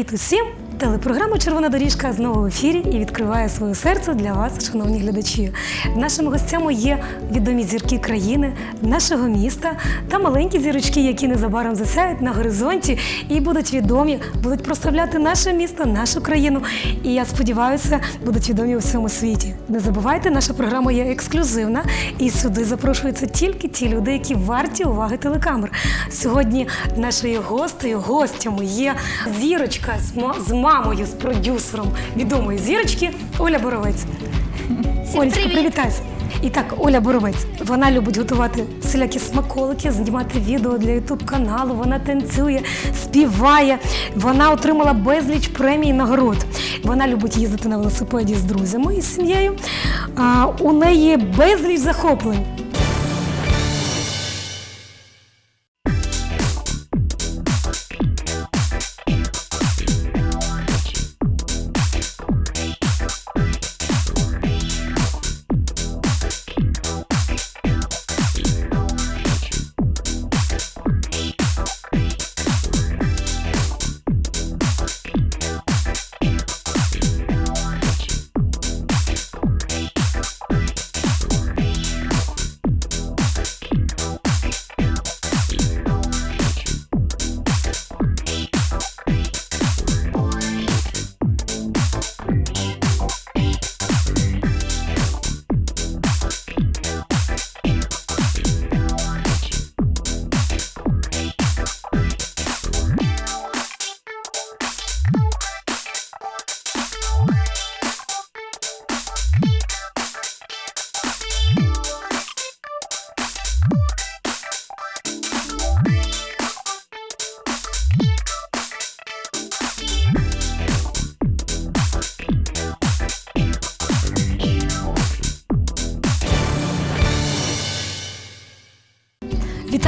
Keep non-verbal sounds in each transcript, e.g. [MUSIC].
Привіт усім! Телепрограма Червона доріжка знову в ефірі і відкриває своє серце для вас, шановні глядачі. Нашими гостями є відомі зірки країни, нашого міста та маленькі зірочки, які незабаром засяють на горизонті і будуть відомі, будуть прославляти наше місто, нашу країну. І я сподіваюся, будуть відомі у всьому світі. Не забувайте, наша програма є ексклюзивна, і сюди запрошуються тільки ті люди, які варті уваги телекамер. Сьогодні нашою гостею, гостями є зірочка з, мамою, з продюсером відомої зірочки Оля Боровець. Олечка, привіт. привітайся. І так, Оля Боровець, вона любить готувати всілякі смаколики, знімати відео для ютуб каналу. Вона танцює, співає. Вона отримала безліч премій і нагород. Вона любить їздити на велосипеді з друзями і з сім'єю. А, у неї безліч захоплень.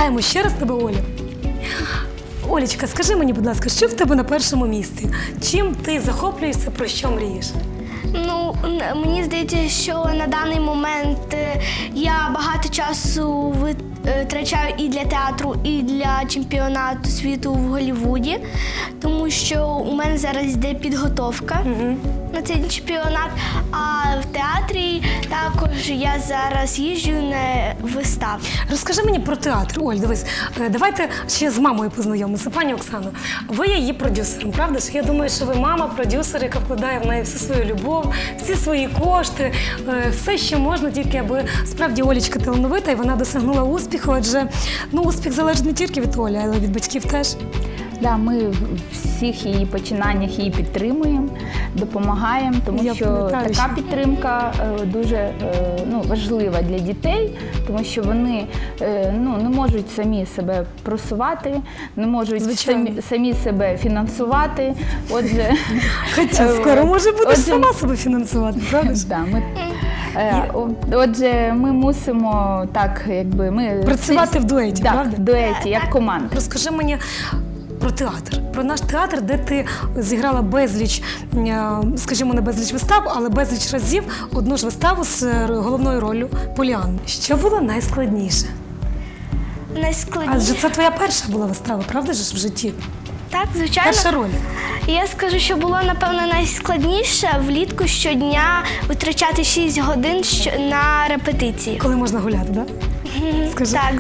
Вітаємо ще раз тебе, Оля. Олечка, скажи мені, будь ласка, що в тебе на першому місці? Чим ти захоплюєшся, про що мрієш? Ну, мені здається, що на даний момент е, я багато часу витрачаю і для театру, і для чемпіонату світу в Голлівуді, тому що у мене зараз йде підготовка на цей чемпіонат. А в театрі також я зараз їжджу на вистави. Розкажи мені про театр. Оль, дивись, е, давайте ще з мамою познайомимося. Пані Оксано, ви є її продюсером, правда ж? Я думаю, що ви мама, продюсер, яка вкладає в неї всю свою любов, всі свої кошти, е, все, що можна, тільки аби справді Олічка талановита і вона досягнула успіху. Адже ну успіх залежить не тільки від Олі, але й від батьків теж. Да, ми в всіх її починаннях її підтримуємо, допомагаємо, тому Я що пам'ятаю, така що- підтримка е, дуже е, ну, важлива для дітей, тому що вони е, ну, не можуть самі себе просувати, не можуть Звичайно. самі, самі себе фінансувати. Отже, [LAUGHS] Хоча е, скоро може будеш отже, сама себе фінансувати, правда ж? [LAUGHS] Да, ми, е, о- отже, ми мусимо так, якби ми Працювати в дуеті, так, правда? в дуеті, як команда. Розкажи мені про театр, про наш театр, де ти зіграла безліч, е, скажімо, не безліч вистав, але безліч разів одну ж виставу з е, головною роллю Поліанни. Що було найскладніше? Найскладніше. Адже це твоя перша була вистава, правда ж в житті? Так, звичайно. Перша роль. Я скажу, що було напевно найскладніше влітку щодня витрачати 6 годин на репетиції. Коли можна гуляти, так? Скажи. Так,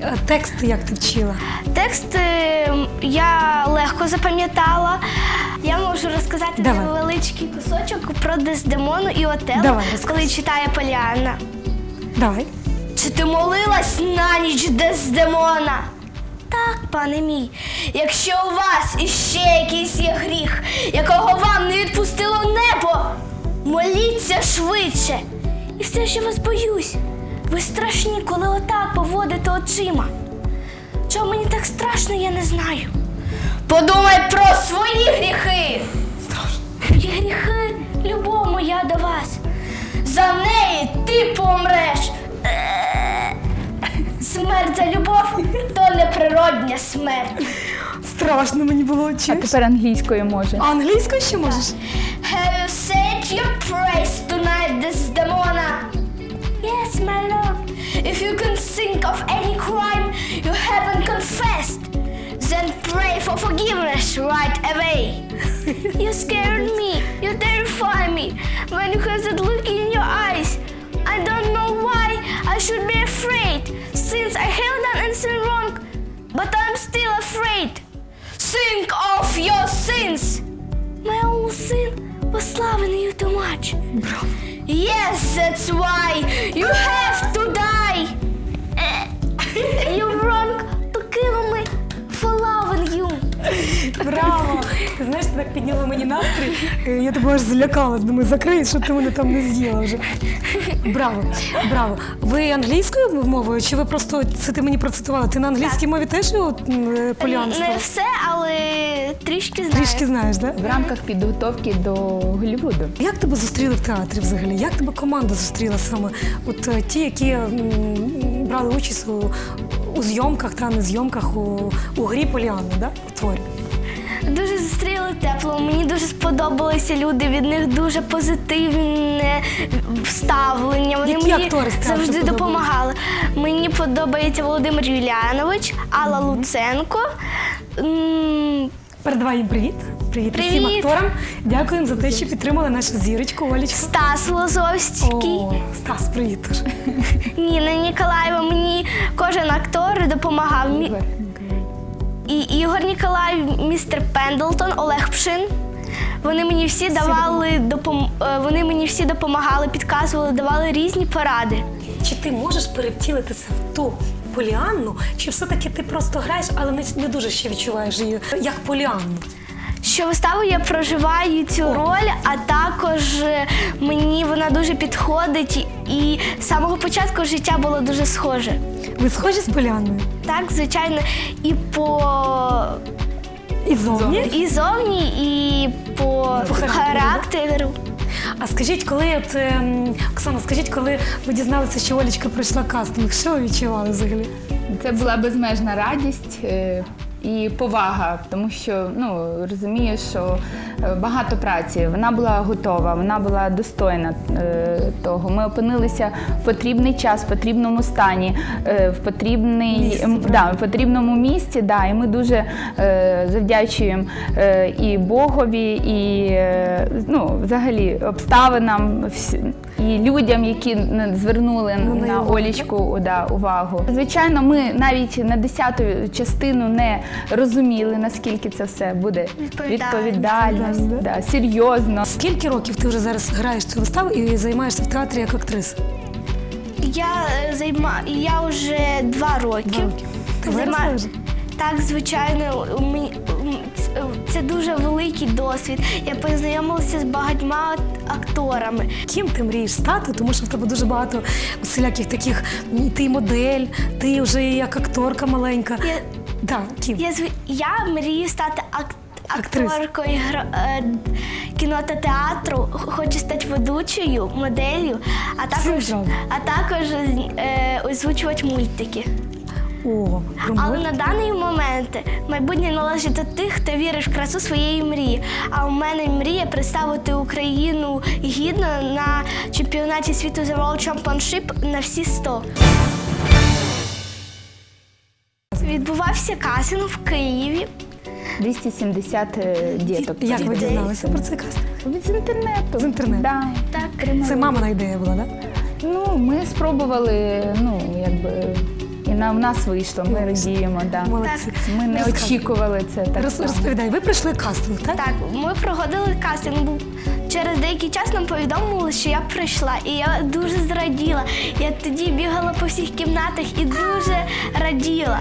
Е, Текст як ти вчила? текст я легко запам'ятала. Я можу розказати Давай. невеличкий кусочок про Дездемону і Отелло, Давай, коли читає Поліанна. Давай. Чи ти молилась на ніч Дездемона? Так, пане мій. Якщо у вас іще якийсь є гріх, якого вам не відпустило небо, моліться швидше. І все я вас боюсь. Ви страшні, коли отак поводите очима. Чого мені так страшно, я не знаю. Подумай про свої гріхи. Страшно. Мої гріхи, любов моя до вас. За неї ти помреш. Е, Смерть за любов то неприродня смерть. Страшно мені було А тепер англійською може. А англійською ще можеш? Have you said your praise tonight, Desdemona? Yes, my lord. If you can think of any crime haven't confessed, then pray for forgiveness right away. [LAUGHS] You scared me, you terrify me when you have that look in your eyes. I don't know why I should be afraid since I have done anything wrong, but I'm still afraid. Think of your sins. My own sin was loving you too much. Yes, that's why you have to die. Браво! Ти знаєш, ти так підняла мені настрій. Е, Я тебе аж злякалась. Думаю, закрий, щоб ти мене там не з'їла вже. Браво, браво. Ви англійською мовою, чи ви просто це ти мені процитувала? Ти на англійській мові теж от, м, полянство? Не все, але трішки знаю. Трішки знаєш, так? Да? В рамках підготовки до Голлівуду. Як тебе зустріли в театрі взагалі? Як тебе команда зустріла саме? От е, ті, які м, брали участь у, у зйомках та не зйомках у, у грі Поліанни, да? у творі? Дуже зустріли тепло. Мені дуже сподобалися люди. Від них дуже позитивне ставлення. Вони Які мені актори завжди допомагали. Мені подобається Володимир Юліанович, Алла Луценко. М, Передавай їм привіт. Привіт, Привіт. акторам. Дякуємо за те, що підтримали нашу зірочку Олічку. Стас Лозовський. О, Стас, привіт. теж. Ніна Ніколаєва. Мені кожен актор допомагав. Мі-. І Ігор Ніколай, містер Пендлтон, Олег Пшин. Вони мені всі давали допом... е, вони мені всі допомагали, підказували, давали різні поради. Чи ти можеш перевтілитися в ту Поліанну, чи все-таки ти просто граєш, але не, не дуже ще відчуваєш її як Поліанну? Що виставу я проживаю цю роль, а також е, мені вона дуже підходить, і з самого початку життя було дуже схоже. Ви схожі з Поліанною? Так, звичайно, і по І зовні? і зовні, і по, По характеру. А скажіть, коли от ем, Оксана, скажіть, коли ви дізналися, що Олічка пройшла кастинг, що ви відчували взагалі? Це була безмежна радість е, і повага, тому що ну розумію, що е, багато праці. Вона була готова, вона була достойна е, того. Ми опинилися в потрібний час, в потрібному стані, е, в потрібний Місці, да, в потрібному місці. Да, і ми дуже завдячуємо і Богові, і ну, взагалі обставинам і людям, які звернули Ну, на на. Олічку увагу, да, увагу. Звичайно, ми навіть на десяту частину не розуміли, наскільки це все буде Відповідально. да, серйозно. Скільки років ти вже зараз граєш цю виставу і займаєшся в театрі як актриса? Я е, займа... я вже два роки. Два роки. Ти Займа- Так, звичайно, у мені- це дуже великий досвід. Я познайомилася з багатьма акторами. Ким ти мрієш стати? Тому що в тебе дуже багато всіляких таких. Ти модель, ти вже як акторка маленька. Я, Да, ким? я, я мрію стати ак- Актриса. акторкою гра- е, кіно та театру. Хочу стати ведучою, моделлю, а також, а також е, озвучувати мультики. О, Але на даний момент майбутнє належить до тих, хто вірить в красу своєї мрії. А у мене мрія представити Україну гідно на чемпіонаті світу The World Championship на всі 100. Відбувався кастинг в Києві. 270 е, діток. Як ви дітей. дізналися про цей кастинг? З інтернету. З інтернету. Да. Так, Це мамина ідея була, так? Ну, ми спробували, ну, якби, і на в нас вийшло, ми радіємо. Да. Молодці. Ми не Розказ- очікували це так. Роз- само. Розповідай, ви пройшли кастинг, так? так, ми проходили кастинг. Був- Через деякий час нам повідомили, що я прийшла, і я дуже зраділа. Я тоді бігала по всіх кімнатах і дуже раділа.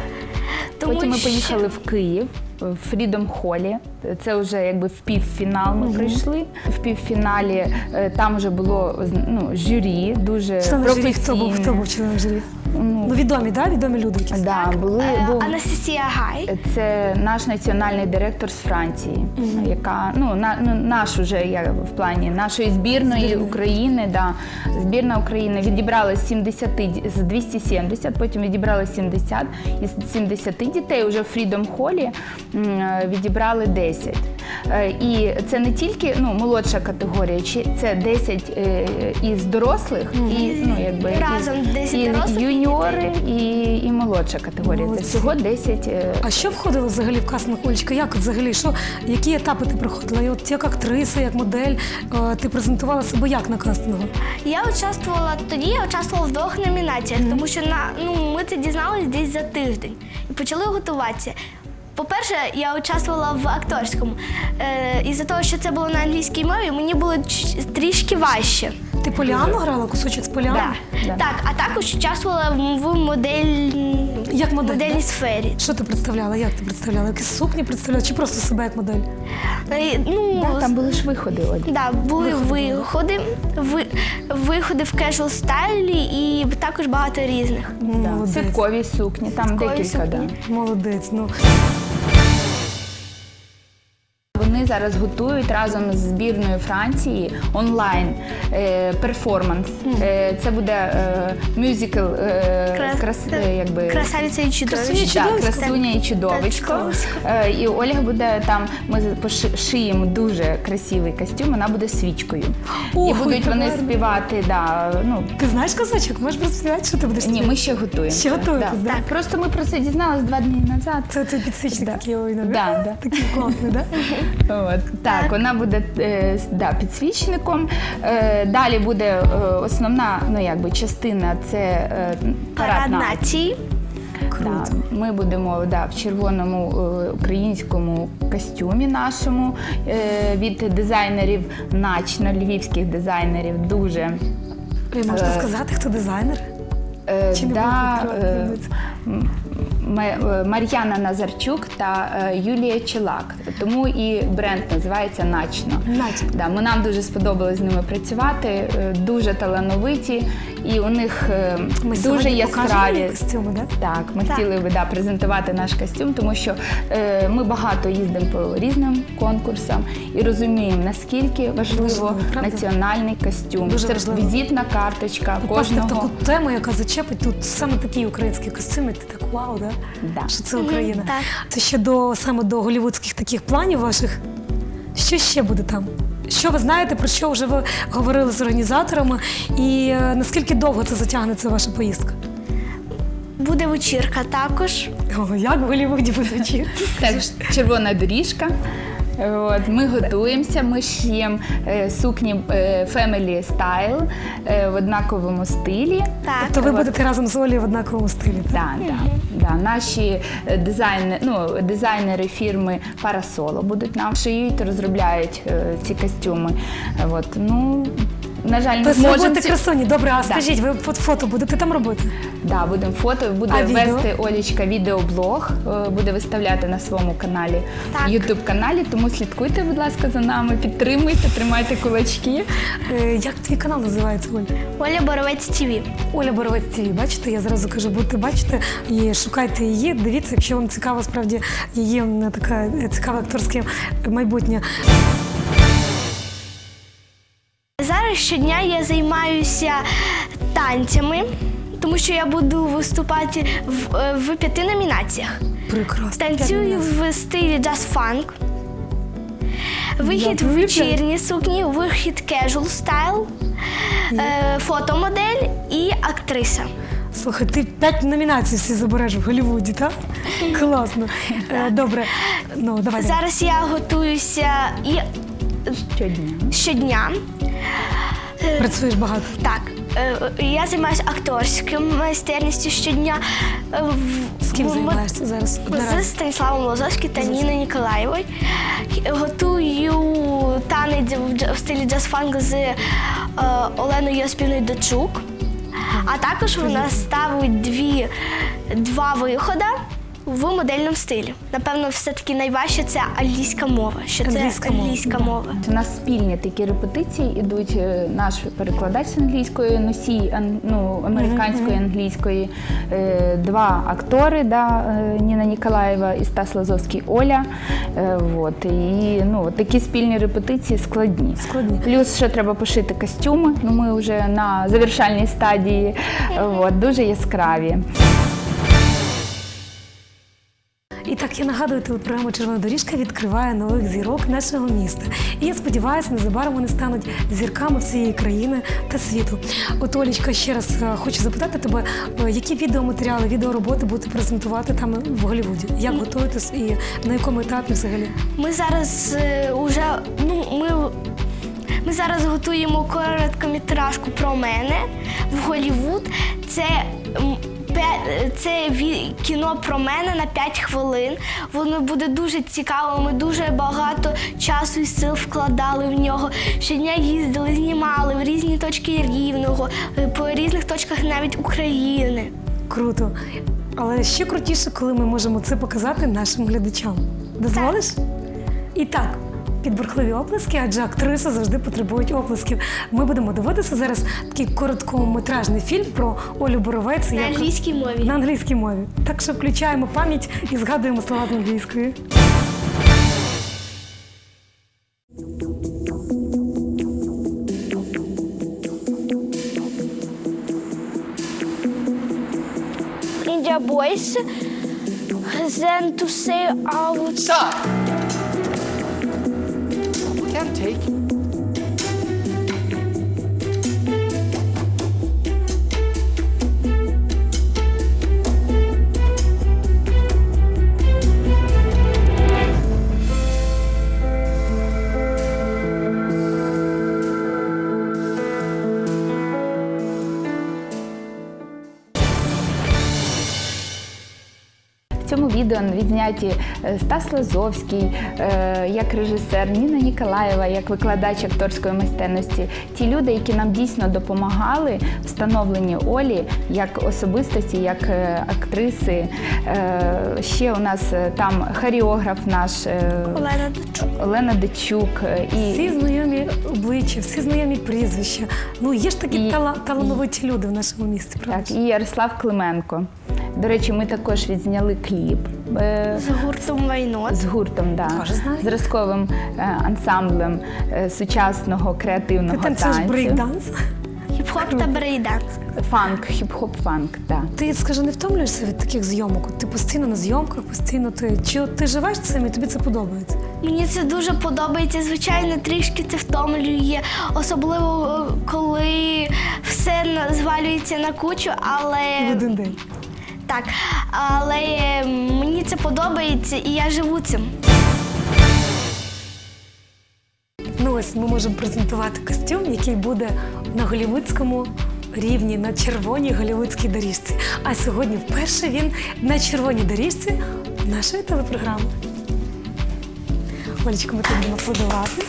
Тому Потім ми що- поїхали в Київ в Фрідом Холі. Це вже якби в півфінал ми прийшли. В півфіналі е, там вже було ну, журі, дуже журі, хто був, професійне. хто був членом журі? Ну, Ну, відомі, так? Відомі люди якісь. да, були, Е, був, Анастасія Гай. це наш національний директор з Франції, яка ну, на, ну наш уже я в плані нашої збірної України. Да, збірна України відібрала з 70 ді- з 270, потім відібрали 70 із 70 дітей уже в Фрідом Холі. Е, відібрали 10. Е, І це не тільки ну, молодша категорія, чи це 10 е, із дорослих, і ну, якби, Разом із- 10 і, дорослих юніори, і, і молодша категорія. Молодці. Це всього 10 е, А що входило взагалі в кастинг Олечка? Як взагалі? Що, які етапи ти проходила? І от як актриса, як модель, ти презентувала себе як на кастингу? Я участвувала тоді, я участвувала в двох номінаціях, тому що на ну ми це дізналися десь за тиждень і почали готуватися. По-перше, я участвувала в акторському. Е, із-за того, що це було на англійській мові, мені було трішки важче. Ти Поліану грала, кусочок з Поліану? Да. Так, а також участвувала в, в модель... Як модель, модельній да? сфері. Що ти представляла? Як ти представляла? Якісь сукні представляла? Чи просто себе як модель? Е, ну, да, там були ж виходи. Оль. Да, були виходи, ви, виходи в кежуал стайлі і також багато різних. Да. Молодець. Сукні, там Святкові декілька. Да. Молодець. Ну Вони зараз готують разом з збірною Франції онлайн е, перформанс. Е, це буде е, мюзикл е, Крас- крас, е, якби, Красавиця і Красуня і. Да, красуня і чудовисько. Е, І Ольга буде там. Ми поши- шиємо дуже красивий костюм. Вона буде свічкою. Ох, і будуть вони співати. Да, ну ти знаєш казачок? Можеш розповідати, що ти будеш? ні, ми ще готуємо. Ще готуєтесь, да? Так, просто ми про це дізналися два дні назад. Це, це підсвічник такий ой, Да, [LAUGHS] да. такий класний, да? [LAUGHS] От, так, вона буде е, да, підсвічником. Е, далі буде е, основна ну, якби, частина це е, парад Парад нації. Да, ми будемо да, в червоному е, українському костюмі нашому е, від дизайнерів начно, львівських дизайнерів. Дуже Ви можете Е, сказати, хто дизайнер? е, Чи не да, будете відкривати таємницю? м- е, Мар'яна Назарчук та е, Юлія Челак. Тому і бренд називається Начно. Начно. Да, ми нам дуже сподобалось з ними працювати, е, дуже талановиті, і у них е, Ми дуже яскраві костюми, да? Так, ми Так. хотіли би да, презентувати наш костюм, тому що е, ми багато їздимо по різним конкурсам і розуміємо, наскільки важливо Важливо, національний костюм. Дуже Це важливо. візитна карточка Попасти в таку тему, яка зачепить тут саме такі українські костюми, ти так вау, да? Да. що це Україна. так. Це ще до саме до голівудських таких планів ваших. Що ще буде там? Що ви знаєте, про що вже ви говорили з організаторами, і е, наскільки довго це затягнеться ваша поїздка? Буде вечірка також. О, як в Голлівуді буде? Також червона доріжка. От, ми готуємося, ми шиємо е, сукні е, Family Style е, в однаковому стилі. Так. Тобто ви От. будете разом з Олі в однаковому стилі. так? Да, да, да. Наші е, дизайнери, ну, дизайнери фірми Parasolo будуть нам шиють, розробляють е, ці костюми. От, ну, на жаль, не Тобто ви зможемо. будете красуні. Добре, а Да. скажіть, ви фото- фото будете там робити? Да, будемо фото, буде А відео? вести Олічка відеоблог, е, буде виставляти на своєму каналі, Так. Ютуб каналі. Тому слідкуйте, будь ласка, за нами, підтримуйте, тримайте кулачки. Е, Як твій канал називається, Оль? Оля Боровець ТВ. Оля Боровець ТВ, бачите, я зразу кажу, будете бачити і шукайте її. Дивіться, якщо вам цікаво, справді її м, така е, цікаве акторське майбутнє. Щодня я займаюся танцями, тому що я буду виступати в, е, в п'яти номінаціях. Прекрасно. Танцюю в стилі джаз-фанк. Вихід в вечірні сукні, вихід casual стайл, е, фотомодель і актриса. Слухай, ти п'ять номінацій всі забереш в Голлівуді, [LAUGHS] так? Класно. Е, Добре. Ну, давай. Зараз я готуюся і Щодня. щодня. Працюєш багато. Так, е, я займаюся акторським майстерністю щодня. Е, З ким займаєшся зараз? З Станіславом Лозовським та Ніною Ніколаєвою. Готую танець в стилі джаз-фанк з е, Оленою Яспіною Дочук. А також вона ставить дві, два виходи в модельному стилі. Напевно, все-таки найважче це англійська мова. Що це Англійська мова, англійська да. мова. У нас спільні такі репетиції ідуть. е, Наш перекладач англійської, носій ну, американської англійської, е, два актори, да, е, Ніна Ніколаєва і Стас Лазовський Оля. Вот. І ну, такі спільні репетиції складні. Складні. Плюс ще треба пошити костюми. Ну, ми вже на завершальній стадії. От, дуже яскраві. І так я нагадую, телепрограма Червона доріжка відкриває нових зірок нашого міста. І я сподіваюся, незабаром вони стануть зірками всієї країни та світу. От Олічка, ще раз е, хочу запитати тебе, е, які відеоматеріали, відеороботи будете презентувати там в Голлівуді? Як готуєтесь і на якому етапі взагалі? Ми зараз е, уже ну ми. Ми зараз готуємо короткометражку про мене в Голлівуд. Це, це кіно про мене на 5 хвилин. Воно буде дуже цікаво. Ми дуже багато часу і сил вкладали в нього. Щодня їздили, знімали в різні точки рівного, е, по різних точках навіть України. Круто. Але ще крутіше, коли ми можемо це показати нашим глядачам. Дозволиш? І так, під бурхливі оплески, адже актриси завжди потребують оплесків. Ми будемо дивитися зараз такий короткометражний фільм про Олю Боровець На як- англійській мові. на англійській мові. Так що включаємо пам'ять і згадуємо слова з англійської. India boys then to say out Stop! Відео відзняті е, Стас Лазовський е, як режисер, Ніна Ніколаєва як викладач акторської майстерності. Ті люди, які нам дійсно допомагали в становленні Олі як особистості, як е, актриси. Ще у нас там хореограф наш Олена Дочук. Олена Дечук. е, Всі знайомі обличчя, всі знайомі прізвища. Ну, є ж такі І- талановиті люди в нашому місті, правда? так, і Ярослав Клименко. До речі, ми також відзняли кліп. е, з гуртом Вайнот. з гуртом, да, зразковим е, ансамблем е, сучасного Ти креативного танцюєш танцю. брейкданс. Хіп-хоп та брейданс. Фанк, хіп-хоп фанк, да. Ти скажи, не втомлюєшся від таких зйомок? Ти постійно на зйомках, постійно ти. Чи ти живеш цим і тобі це подобається? Мені це дуже подобається. Звичайно, трішки це втомлює, особливо коли все звалюється на кучу, але В один день. Так, але мені це подобається і я живу цим. Ну ось ми можемо презентувати костюм, який буде на голівудському рівні, на червоній голівудській доріжці. А сьогодні вперше він на червоній доріжці нашої телепрограми. Олечко, ми будемо аплодувати.